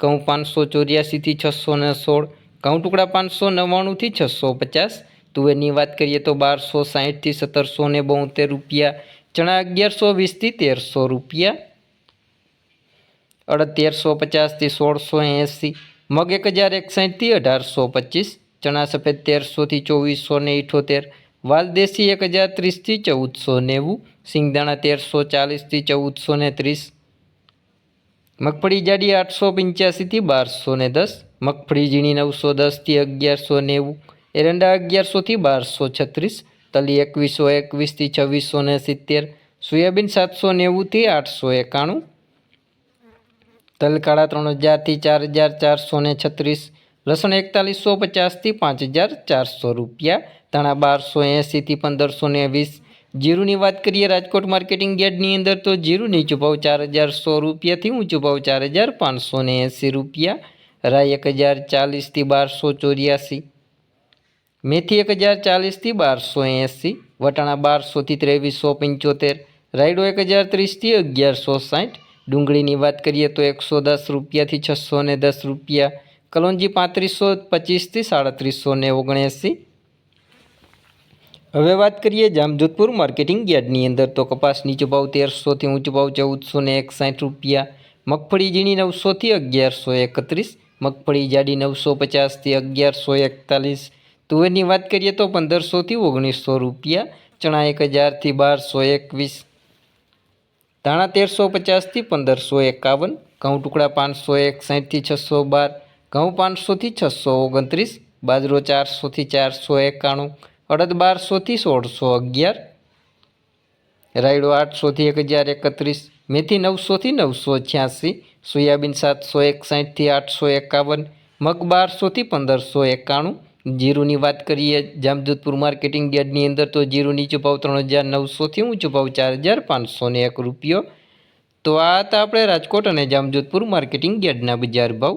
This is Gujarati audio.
ઘઉં પાંચસો ચોર્યાસીથી છસો ને સોળ, ઘઉં ટુકડા પાંચસો નવ્વાણુંથી છસો પચાસ, તુવેરની વાત કરીએ તો બારસો સાહીઠથી સત્તરસો ને બોતેર રૂપિયા, ચણા અગિયારસો વીસથી તેરસો રૂપિયા, અડતેરસો પચાસથી સોળસો એંસી, મગ એક હજાર એકસાઠથી અઢારસો પચીસ, ચણા સફેદ તેરસોથી ચોવીસો ને ઇઠોતેર વાલદેશી એક હજાર ત્રીસથી ચૌદસો નેવું, સિંગદાણા તેરસો ચાલીસથી ચૌદસો ને ત્રીસ મગફળી જાડી આઠસો પંચ્યાસીથી બારસો ને દસ, મગફળી ઝીણી નવસો દસથી અગિયારસો નેવું એરંડા અગિયારસોથી બારસો છત્રીસ, તલી એકવીસો એકવીસથી છવ્વીસો ને સિત્તેર, સોયાબીન સાતસો નેવુંથી આઠસો એકાણું, તલ કાળા ત્રણ હજારથી ચાર હજાર ચારસો ને છત્રીસ, લસણ એકતાલીસો પચાસથી પાંચ હજાર ચારસો રૂપિયા, ધાણા બારસો એંસીથી પંદરસો ને વીસ જીરુની વાત કરીએ, રાજકોટ માર્કેટિંગ યાર્ડની અંદર તો જીરું નીચો ભાવ ચાર હજાર સો રૂપિયાથી ઊંચો ભાવ ચાર હજાર પાંચસો ને એંસી રૂપિયા રાય એક હજાર ચાલીસથી બારસો ચોર્યાસી, મેથી એક હજાર ચાલીસથી બારસો એંસી, વટાણા બારસોથી ત્રેવીસો પંચોતેર, રાયડો એક હજાર ત્રીસથી અગિયારસો સાઠ, ડુંગળીની વાત કરીએ તો એકસો દસ રૂપિયાથી છસો ને દસ રૂપિયા, કલોંજી પાંત્રીસો પચીસથી સાડત્રીસો ને ઓગણએંસી હવે વાત કરીએ જામજોધપુર માર્કેટિંગ યાર્ડની અંદર. તો કપાસ નીચો ભાવ તેરસોથી ઊંચો ભાવ ચૌદસો ને એકસાઠ રૂપિયા. મગફળી ઝીણી નવસોથી અગિયારસો એકત્રીસ. મગફળી જાડી નવસો પચાસથી અગિયારસો એકતાલીસ. તુવેરની વાત કરીએ તો પંદરસોથી ઓગણીસો રૂપિયા. ચણા એક હજારથી બારસો એકવીસ. ધાણા તેરસો પચાસથી પંદરસો એકાવન. ઘઉં ટુકડા પાંચસો એકસાઠથી છસો બાર. ઘઉં પાંચસોથી છસો ઓગણત્રીસ. બાજરો ચારસોથી ચારસો એકાણું. અડદ બારસોથી સોળસો અગિયાર, રાયડો આઠસોથી એક હજાર એકત્રીસ, મેથી નવસોથી નવસો છ્યાસી, સોયાબીન સાતસો એકસાઠથી આઠસો એકાવન, મગ બારસોથી પંદરસો એકાણું. જીરુની વાત કરીએ, જામજોધપુર માર્કેટિંગ યાર્ડની અંદર તો જીરું નીચો ત્રણ હજાર નવસોથી ઊંચો ભાવ ચાર હજાર પાંચસો એક રૂપિયો. તો આ હતા આપણે રાજકોટ અને જામજોધપુર માર્કેટિંગ યાર્ડના બજાર ભાવ.